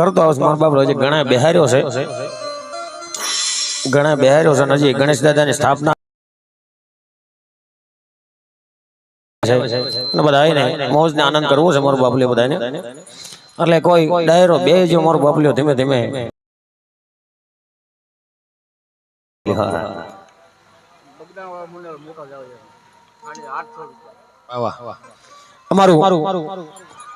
કરતો આવશે મારો બાપડો હજી ઘણા બિહાર્યો છે. ઘણા બિહાર્યો છે હજી ગણેશ દાદાની સ્થાપના બધાને મોજ ને આનંદ કરવો છે મારો બાપલીઓ બધાને. એટલે કોઈ ડાયરો બે જે મારો બાપલીઓ ધીમે ધીમે. હા. અમારું.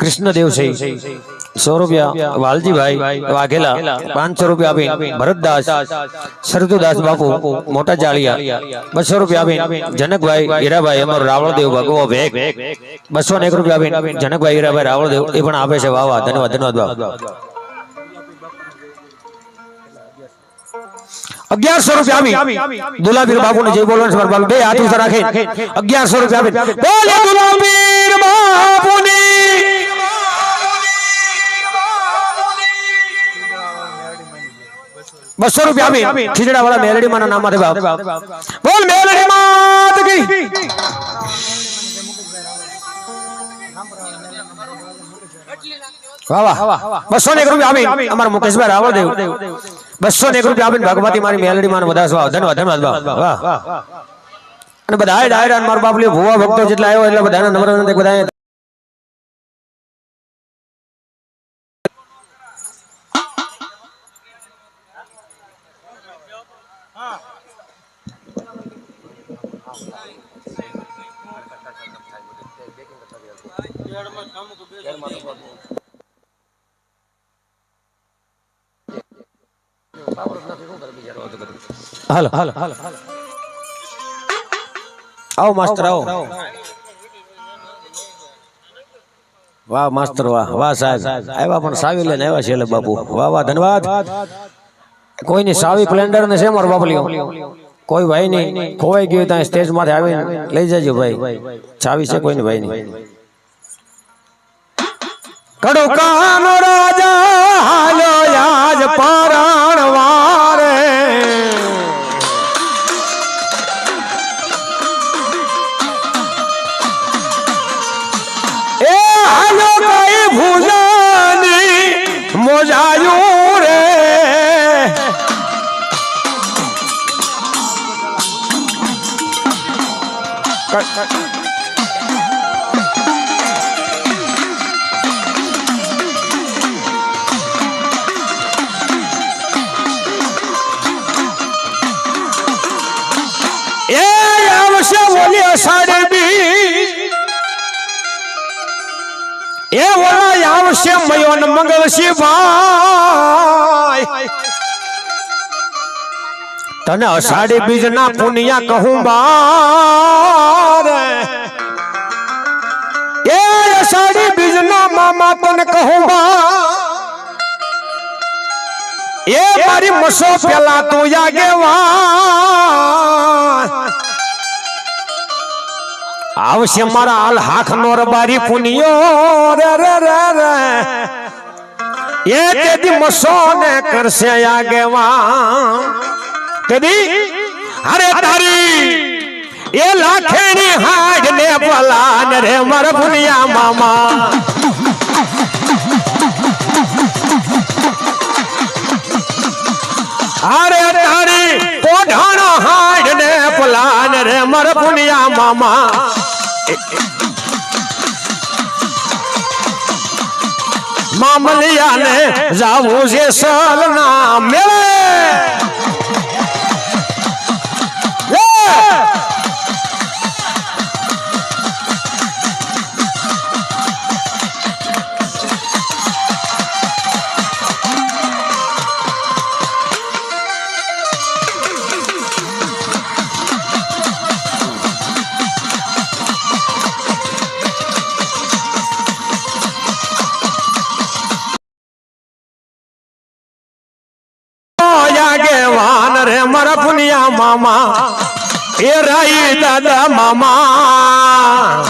કૃષ્ણદેવ છે સો રૂપિયા વાલજીભાઈ વાઘેલા પાંચસો રૂપિયા આપી ભરતદાસ સરદુદાસ બાપુ મોટા જાળિયા બસો રૂપિયા આપી જનકભાઈ હીરાભાઈ અમારો રાવળદેવ ભગવો ભેગ બસો ને એક રૂપિયા આપી જનકભાઈ હીરાભાઈ રાવળદેવ એ પણ આપે છે વાહ વાહ ધન્યવાદ ધન્યવાદ બાપ અગિયારસો રૂપિયા આપી દુલાબીર બાપુ ને જય બોલવાનું છે મારા બાપુ. બે હાથ ઊંચા રાખે અગિયારસો રૂપિયા આપી બસો રૂપિયા આપી. ખીચડા વાળા મેલડી માના નામ બાપ બોલ મેલડી માત કી. વાહ વાહ. બસો ને એક રૂપિયા આપી. અમારા મુકેશભાઈ રાવળદેવ. બસો ને એક રૂપિયા આપીને ભગવતી મારી મેલડી માને બધા સ્વાવ ધન્યવાદ ધન્યવાદ વાહ અને બધા ડાયરા મારા બાપ લ્યો ભુવા ભક્તો જેટલા આવ્યો એટલે બધા નંબર બધા હાલો હાલો હાલો આવો માસ્ટર આવો વાહ માસ્ટર વાહ વાહ સાહેબ આવ્યા પણ સાવી લઈને આવ્યા છે એટલે બાપુ વાહ વાહ ધન્યવાદ કોઈની સાવી પ્લેન્ડર ને છે મારો બાપુ લ્યો કોઈ ભાઈ નહીં ખોવાઈ ગયું ત્યાં સ્ટેજ માંથી આવીને લઈ જજો ભાઈ ચાવી છે કોઈની ભાઈ ની કડુકાનો રાજા હાલ્યો આજ પારણ વારે એ હાલો કઈ ભૂજાની મોજાયું રે એ શિવાય તને અષાઢી બીજ ના પુનિયા કહું બાર એ અષાઢી બીજ ના મામા તને કહું બા એ મારી મસો પેલા તું આગેવાન આવશે મારા હાલ હાખ નો રબારી પુનિયો રે રે રે રે એ તેદી મસો ને કરશે આગેવાન. તેદી અરે તારી એ લાખેની હાડ ને પલાન રે મર પુનિયા મામા. અરે તારી કોઢાણો હાડ ને પલાન રે મર પુનિયા મામા. મામલિયા ને જાવું છે સલ ના મેળે મારા પુનિયા મામા એ રાઈ દાદા મામા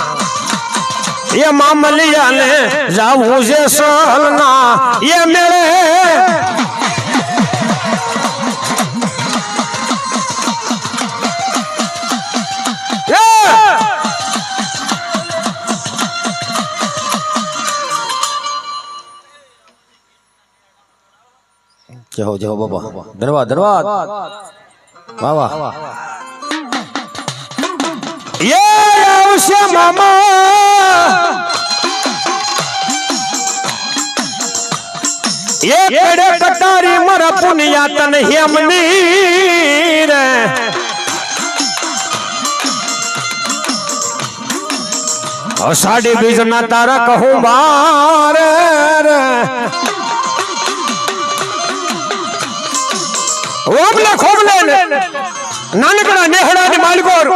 એ મામલિયા ને જાવું છે સલના એ મેળે એ! જય હો જય હો બાબા ધન્યવાદ ધન્યવાદ વાહ વાહ એ આવશે મામા એ કેડે કટારી મારા પુનિયા તને હેમની રે અષાઢી બીજ ના તારા કહું બારે રે ઓબલે ખોબલે નાનકડા નેહડા ની માલકોર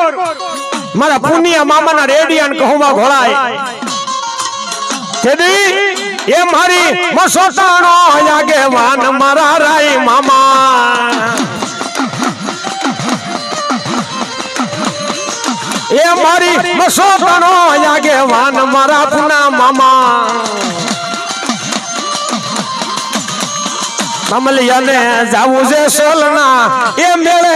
મારા પુનિયા મામાના રેડિયાન કહુંવા ઘોળાય. તેદી એ મારી મસોટાણો આગેવાન મારા રાઈ મામા. એ મારી મસોટાણો આગેવાન કમલિયાને જાવું છે સોલના એ મેળે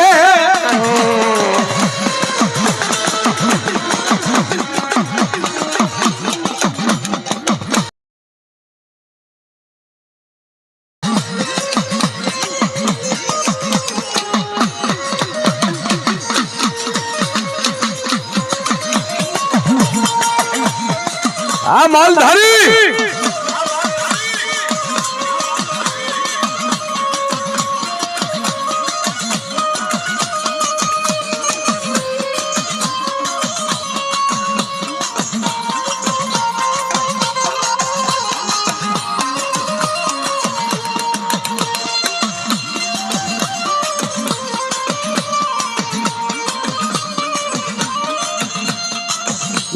આ માલધારી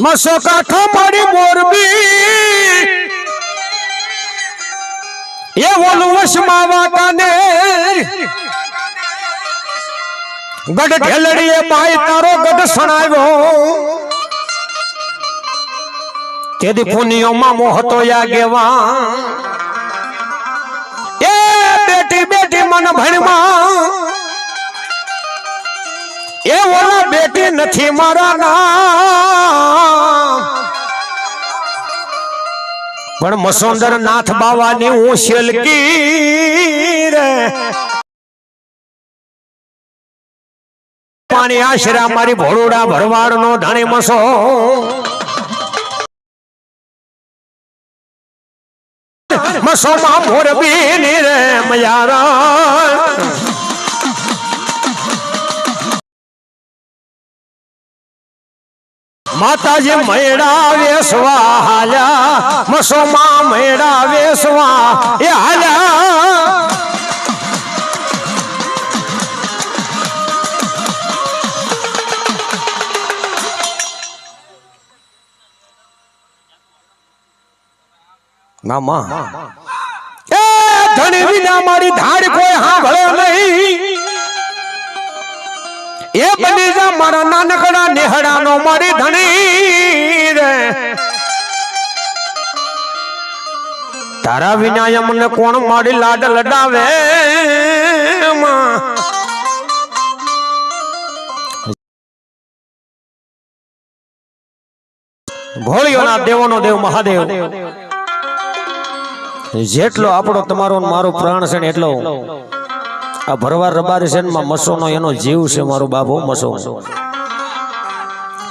મસો કાઠો મારી મોરબી. એ ઓલું વશમાં વાટાને ગઢ ઢેલડીએ ભાઈ, તારો ગઢ સણાવ્યો. તેદી પુનિયોમાં મોહતો યાગેવા એ બેટી બેટી મન ભણમાં એ ઓલા બેટી નથી મારા પણ મસોંદર નાથ બાવાની હું શેલકી રે. પાણી આશરા મારી ભોળોડા ભરવાડ નો ધણી મસો. મસો માં મોરબી ની રે, મયારા. માતાજી મેળા વેસવા હાલ્યા મસોમાં મેળા વેસવા એ હાલ્યા મામા એ ધણી વિના મારી ધાડ કોઈ સાંભળે નહીં. એ બની જા મારા નાનકડા નેહડાનો મારી ધણી રે. તારા વિના અમને કોણ મારી લાડ લડાવે? ભોળિયોના દેવોનો દેવ મહાદેવ. જેટલો આપણો તમારો ને મારો પ્રાણ છે ને એટલો. આ ભરવાર રબારી છે માં મસોનો એનો જીવ છે મારો બાબો મસો.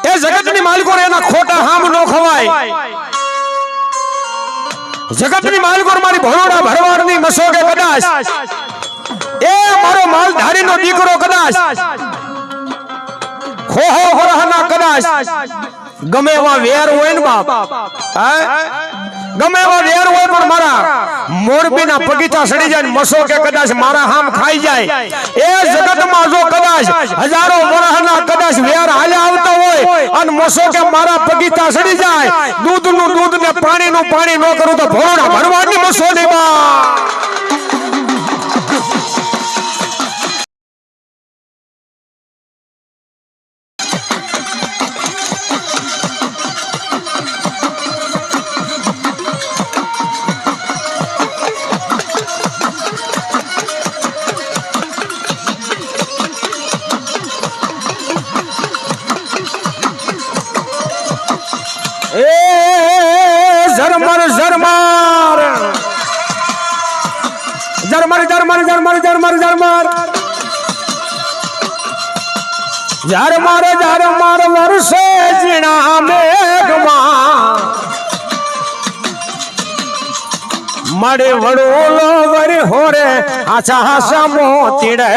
એ જગતની માલકો એના ખોટા હામ નો ખવાય. જગતની માલકો મારી ભરોડા ભરવાડની મસો કે કદાચ. એ મારો માલધારીનો દીકરો કદાચ. ખોહો હરહના કદાચ. ગમે એવા વેર હોય ને બાપ. હા? ગમે એવો વેર હોય પણ મારા મોરબીના બગીચા સડી જાય ને મસો કે કદાચ મારા હામ ખાઈ જાય. એ જગતમાં જો કદાચ હજારો વર્ષના કદાચ વેર હાલે આવતા હોય અને મસો કે મારા બગીચા સડી જાય, દૂધનું દૂધ ને પાણીનું પાણી ન કરું તો ભોળા ભરવાની जरमर जरमार जरमर जरमर जरमर जरमर जरमर जरमर जरमर वर्षे जिना मेघमा। मरे वड़ो लोवर हो रे अच्छा समो तिड़े